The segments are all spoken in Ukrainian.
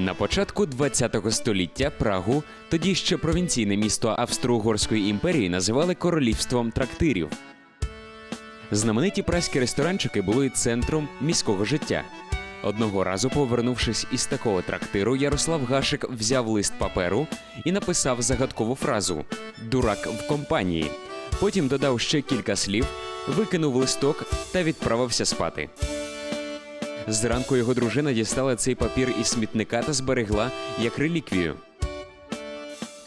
На початку ХХ століття Прагу, тоді ще провінційне місто Австро-Угорської імперії, називали королівством трактирів. Знамениті праські ресторанчики були центром міського життя. Одного разу, повернувшись із такого трактиру, Ярослав Гашик взяв лист паперу і написав загадкову фразу Дурак в компанії. Потім додав ще кілька слів, викинув листок та відправився спати. Зранку його дружина дістала цей папір із смітника та зберегла як реліквію.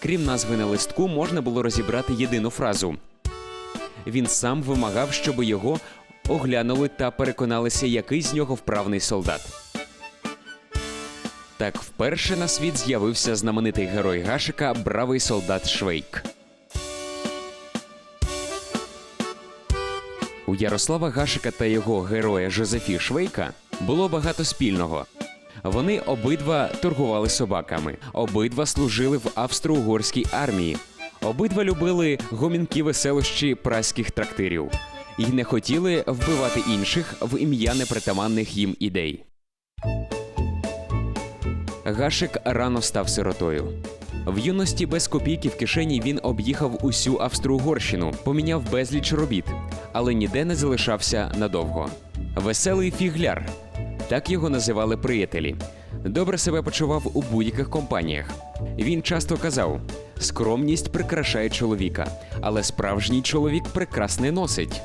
Крім назви на листку, можна було розібрати єдину фразу. Він сам вимагав, щоб його оглянули та переконалися, який з нього вправний солдат. Так вперше на світ з'явився знаменитий герой Гашика бравий солдат Швейк. У Ярослава Гашика та його героя Жозефі Швейка було багато спільного. Вони обидва торгували собаками, обидва служили в австро-угорській армії, обидва любили гомінкі веселощі праських трактирів і не хотіли вбивати інших в ім'я непритаманних їм ідей. Гашик рано став сиротою. В юності без копійки в кишені він об'їхав усю Австро-Угорщину, поміняв безліч робіт, але ніде не залишався надовго. Веселий фігляр так його називали приятелі. Добре себе почував у будь-яких компаніях. Він часто казав: скромність прикрашає чоловіка, але справжній чоловік прекрасне носить.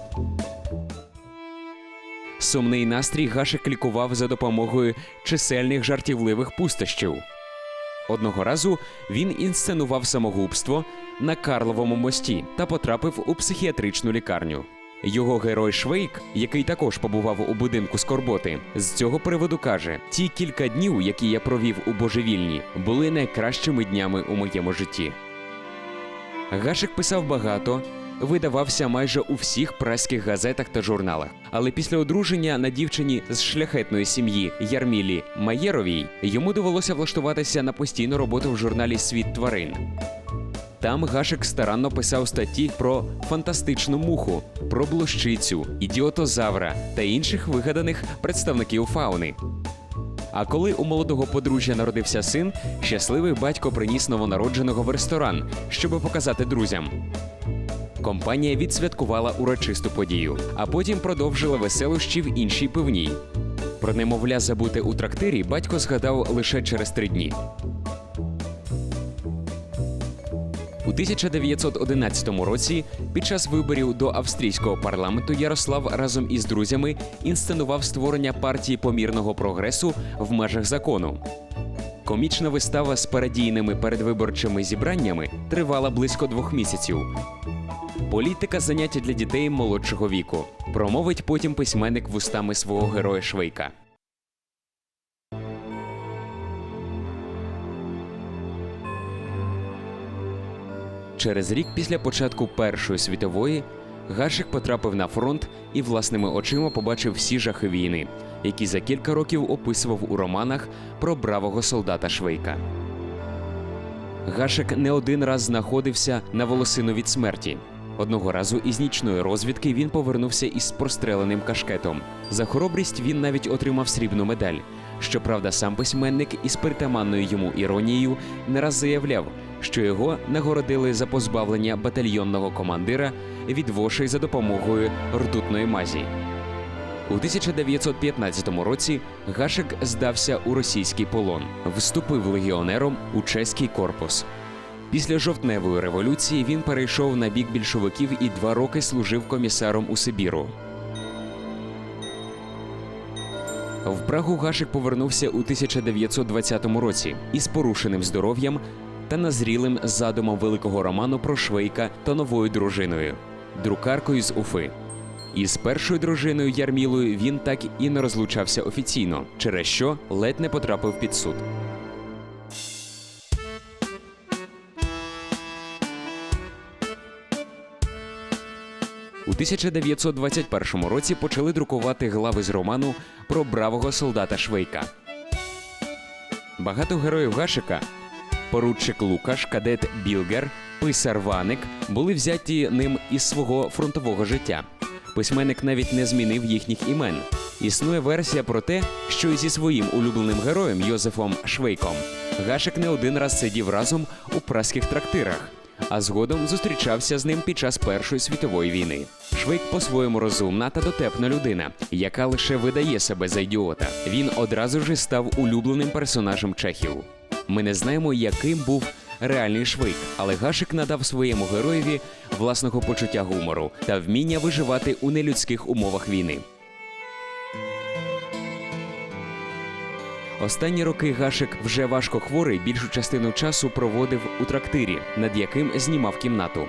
Сумний настрій Гашик лікував за допомогою чисельних жартівливих пустощів. Одного разу він інсценував самогубство на Карловому мості та потрапив у психіатричну лікарню. Його герой Швейк, який також побував у будинку скорботи, з цього приводу каже: ті кілька днів, які я провів у божевільні, були найкращими днями у моєму житті. Гашик писав багато, видавався майже у всіх праських газетах та журналах. Але після одруження на дівчині з шляхетної сім'ї Ярмілі Маєровій йому довелося влаштуватися на постійну роботу в журналі Світ тварин. Там Гашик старанно писав статті про фантастичну муху, про блощицю, ідіотозавра та інших вигаданих представників фауни. А коли у молодого подружжя народився син, щасливий батько приніс новонародженого в ресторан, щоб показати друзям. Компанія відсвяткувала урочисту подію, а потім продовжила веселощі в іншій пивній. Про немовля забуте у трактирі батько згадав лише через три дні. 1911 році під час виборів до австрійського парламенту Ярослав разом із друзями інсценував створення партії помірного прогресу в межах закону. Комічна вистава з парадійними передвиборчими зібраннями тривала близько двох місяців. Політика заняття для дітей молодшого віку. Промовить потім письменник вустами свого героя Швейка. Через рік після початку Першої світової Гашик потрапив на фронт і власними очима побачив всі жахи війни, які за кілька років описував у романах про бравого солдата Швейка. Гашик не один раз знаходився на волосину від смерті. Одного разу із нічної розвідки він повернувся із простреленим кашкетом. За хоробрість він навіть отримав срібну медаль. Щоправда, сам письменник із притаманною йому іронією не раз заявляв, що його нагородили за позбавлення батальйонного командира від вошей за допомогою ртутної мазі. У 1915 році Гашик здався у російський полон, вступив легіонером у чеський корпус. Після жовтневої революції він перейшов на бік більшовиків і два роки служив комісаром у Сибіру. В Прагу Гашик повернувся у 1920 році із порушеним здоров'ям та назрілим задумом великого роману про Швейка та новою дружиною друкаркою з Уфи. Із першою дружиною Ярмілою він так і не розлучався офіційно, через що ледь не потрапив під суд. У 1921 році почали друкувати глави з роману про бравого солдата Швейка. Багато героїв Гашика поручик Лукаш, кадет Білгер, писар Ваник були взяті ним із свого фронтового життя. Письменник навіть не змінив їхніх імен. Існує версія про те, що зі своїм улюбленим героєм Йозефом Швейком Гашек не один раз сидів разом у праських трактирах, а згодом зустрічався з ним під час Першої світової війни. Швейк по-своєму розумна та дотепна людина, яка лише видає себе за ідіота. Він одразу ж став улюбленим персонажем чехів. Ми не знаємо, яким був реальний Швейк, але Гашик надав своєму героєві власного почуття гумору та вміння виживати у нелюдських умовах війни. Останні роки Гашик вже важко хворий більшу частину часу проводив у трактирі, над яким знімав кімнату.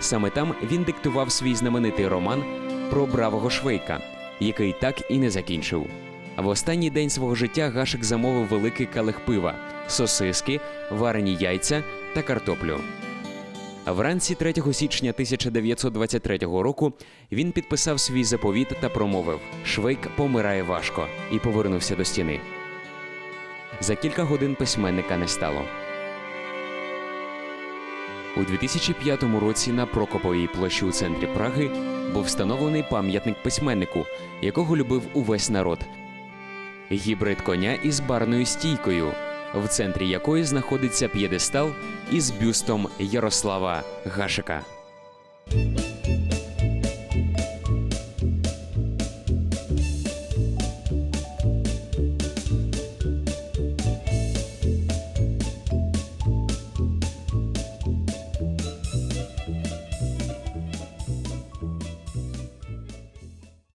Саме там він диктував свій знаменитий роман про бравого Швейка, який так і не закінчив. А в останній день свого життя Гашик замовив великий калих пива, сосиски, варені яйця та картоплю. А вранці 3 січня 1923 року він підписав свій заповіт та промовив: Швейк помирає важко і повернувся до стіни. За кілька годин письменника не стало. У 2005 році на Прокоповій площі у центрі Праги був встановлений пам'ятник письменнику, якого любив увесь народ. Гібрид коня із барною стійкою, в центрі якої знаходиться п'єдестал із бюстом Ярослава Гашика.